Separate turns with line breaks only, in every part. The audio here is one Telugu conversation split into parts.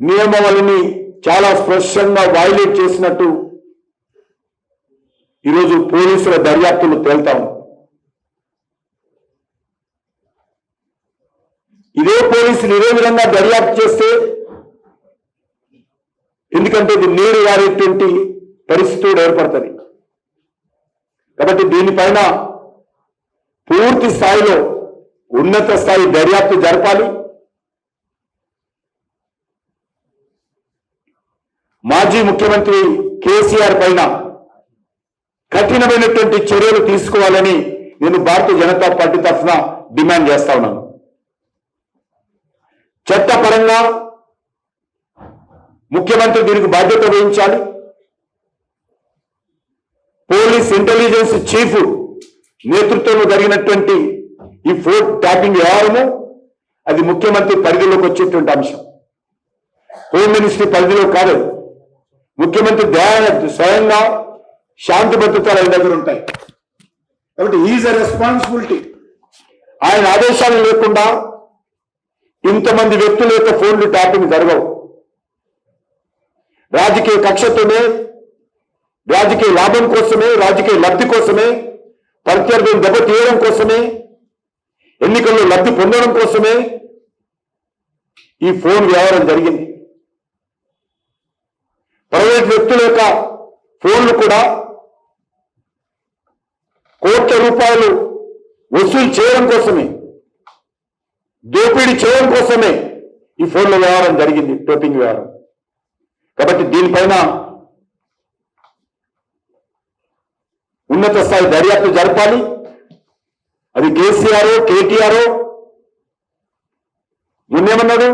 నియమావళిని చాలా స్పష్టంగా వైలేట్ చేసినట్టు ఈరోజు పోలీసుల దర్యాప్తులు తేల్తా ఇదే పోలీసులు ఇదే విధంగా దర్యాప్తు చేస్తే ఎందుకంటే ఇది నీరు గారేటువంటి పరిస్థితి ఏర్పడుతుంది. కాబట్టి దీనిపైన పూర్తి స్థాయిలో ఉన్నత స్థాయి దర్యాప్తు జరపాలి. మాజీ ముఖ్యమంత్రి కేసీఆర్ పైన కఠినమైనటువంటి చర్యలు తీసుకోవాలని నేను భారతీయ జనతా పార్టీ తరఫున డిమాండ్ చేస్తా ఉన్నాను. చట్టపరంగా ముఖ్యమంత్రి దీనికి బాధ్యత వహించాలి. పోలీస్ ఇంటెలిజెన్స్ చీఫ్ నేతృత్వంలో జరిగినటువంటి ఈ ఫోర్ ట్యాపింగ్ వ్యవహారము అది ముఖ్యమంత్రి పరిధిలోకి వచ్చేటువంటి అంశం. హోమ్ మినిస్ట్రీ పరిధిలో కాదు ముఖ్యమంత్రి దయా స్వయంగా శాంతి భద్రతలు ఆయన దగ్గర ఉంటాయి. కాబట్టి ఈజ్ అ రెస్పాన్సిబిలిటీ ఆయన ఆదేశాలు లేకుండా ఇంతమంది వ్యక్తుల యొక్క ఫోన్లు ట్యాపింగ్ జరగవు. రాజకీయ కక్షతోనే రాజకీయ లాభం కోసమే రాజకీయ లబ్ధి కోసమే ప్రత్యర్థులను దెబ్బతీయడం కోసమే ఎన్నికల్లో లబ్ధి పొందడం కోసమే ఈ ఫోన్ వ్యవహారం జరిగింది. వ్యక్తుల యొక్క ఫోన్లు కూడా కోట్ల రూపాయలు వసూలు చేయడం కోసమే దోపిడీ చేయడం కోసమే ఈ ఫోన్ల వ్యవహారం జరిగింది టోపింగ్ వ్యవహారం. కాబట్టి దీనిపైన ఉన్నత స్థాయి దర్యాప్తు జరపాలి. అది కేసీఆర్ కేటీఆర్ మొన్నేమన్నాడు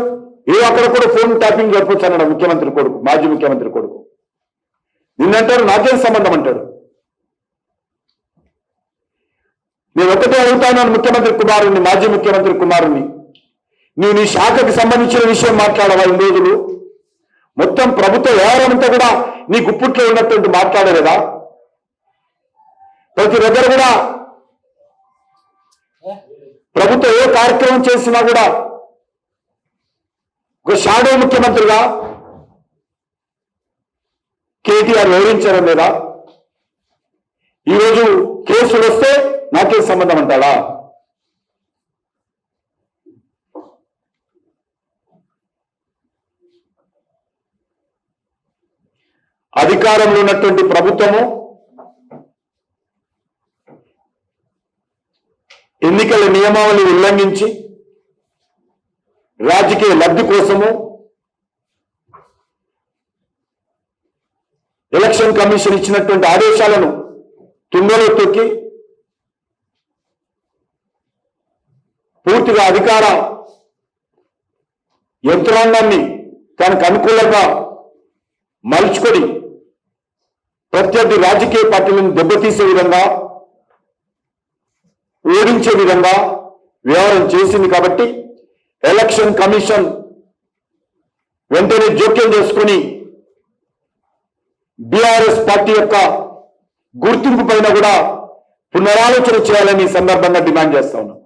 ఏ అక్కడ కూడా ఫోన్ ట్యాపింగ్ జరపచ్చు అన్నాడు ముఖ్యమంత్రి కొడుకు మాజీ ముఖ్యమంత్రి కొడుకు. నిన్నంటారు నాకేం సంబంధం అంటాడు. నేను ఒకటే అడుగుతాను ముఖ్యమంత్రి కుమారుణ్ణి మాజీ ముఖ్యమంత్రి కుమారుణ్ణి. నీవు నీ శాఖకి సంబంధించిన విషయం మాట్లాడవా ఇన్ని రోజులు? మొత్తం ప్రభుత్వ వ్యవహారం అంతా కూడా నీ గుప్పుట్లో ఉన్నటువంటి మాట్లాడలేదా? ప్రతి దగ్గర కూడా ప్రభుత్వం ఏ కార్యక్రమం చేసినా కూడా ఒక షాడో ముఖ్యమంత్రిగా గారు వివరించడం లేదా? ఈరోజు కేసులు వస్తే నాకే సంబంధం అంటాడా? అధికారంలో ఉన్నటువంటి ప్రభుత్వము ఎన్నికల నియమావళి ఉల్లంఘించి రాజకీయ లబ్ధి కోసము ఎలక్షన్ కమిషన్ ఇచ్చినటువంటి ఆదేశాలను తుంగలో తొక్కి పూర్తిగా అధికార యంత్రాంగాన్ని తనకు అనుకూలంగా మలుచుకొని ప్రత్యర్థి రాజకీయ పార్టీలను దెబ్బతీసే విధంగా ఓడించే విధంగా వ్యవహారం చేసింది కాబట్టి ఎలక్షన్ కమిషన్ వెంటనే జోక్యం చేసుకుని బీఆర్ఎస్ పార్టీ యొక్క గుర్తింపు పైన కూడా పునరాలోచన చేయాలని సందర్భంగా డిమాండ్ చేస్తా ఉన్నాం.